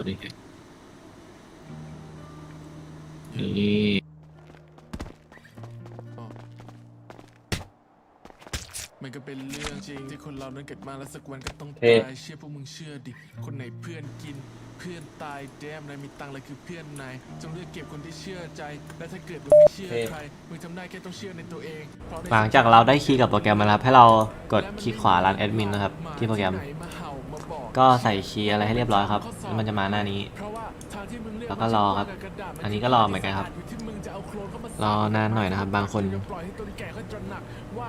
ตัวนี้นี่มันก็เป็นเรื่องจริงที่คนเรานั้นเกิดมาแล้วสักวันก็ต้องเฮ้ตายเชื่อพวกมึงเชื่อดิ คนไหนเพื่อนกิน เพื่อนตายแดมนายมีตังค์อะไรคือเพื่อนนายจงเลือกเก็บคนที่เชื่อใจ และถ้าเกิดมึงไม่เชื่อใครมึงทำได้แค่ต้องเชื่อในตัวเองเพราะในหลังจากเราได้คีย์กับโปรแกรมมาแล้วครับให้เรากดคลิกขวารันแอดมินนะครับที่โปรแกรม ก็ใส่คีย์อะไรให้เรียบร้อยครับแล้วมันจะมาหน้านี้ แล้วก็รอครับ อันนี้ก็รอเหมือนกันครับ รอนานหน่อยนะครับ บางคนปล่อยให้ต้นแก่เขา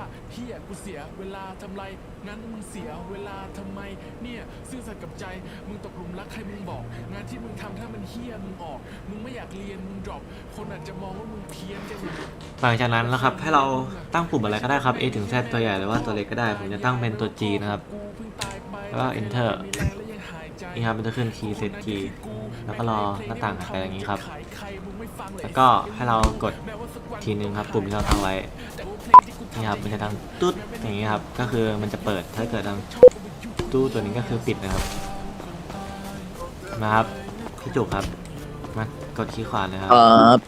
ะเฮียกูเสียเวลาทำไรงั้นมึงเสียเวลาทำไมเนี่ยซื่อสัตย์กับใจมึงตกหลุมรักใครมึงบอกงานที่มึงทำถ้ามันเฮียมึงออกมึงไม่อยากเรียนมึงดรอปคนอาจจะมองว่ามึงเพี้ยนจะหลังจากนั้นแล้วครับ ให้เราตั้งปุ่มอะไรก็ได้ครับ A ถึง Z ตัวใหญ่หรือว่าตัวเล็กก็ได้ ผมจะตั้งเป็นตัว G นะครับ แล้วก็ Enter นี่ครับมันจะขึ้นคีย์เซตคีย์แล้วก็รอหน้าต่างหายไปอย่างนี้ครับ แล้วก็ให้เรากดทีนึงครับปุ่มที่เราตั้งไว้นี่ครับมันจะดังตุ๊ดอย่างนี้ครับก็คือมันจะเปิดถ้าเกิดดังตู้ตัวนี้ก็คือปิดนะครับมาครับพี่จุกครับ มากดคีย์ขวาเลยครับครับ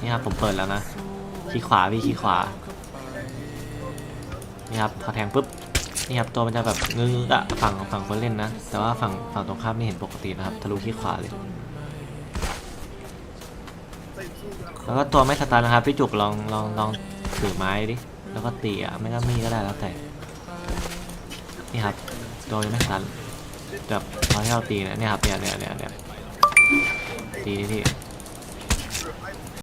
นี่ครับผมเปิดแล้วนะคีย์ขวาพี่คีย์ขวานี่ครับพอแทงปุ๊บ นี่ครับตัวมันจะแบบงึกๆอะฝั่งฝั่งคนเล่นนะ แต่ว่าฝั่งฝั่งตรงข้ามไม่เห็นปกตินะครับทะลุคีย์ขวาเลย แล้วก็ตัวไม่สตาร์นะครับพี่จุกลองลองลองถือไม้ดิแล้วก็ตีอะไม่ก็มีก็ได้แล้วแต่นี่ครับตัวยังไม่สตาร์แบบตอนที่เราตีนี่ยเนี่ยครับเนี่ยเนี่ยเนี่ยเนี่ยตีดิพี่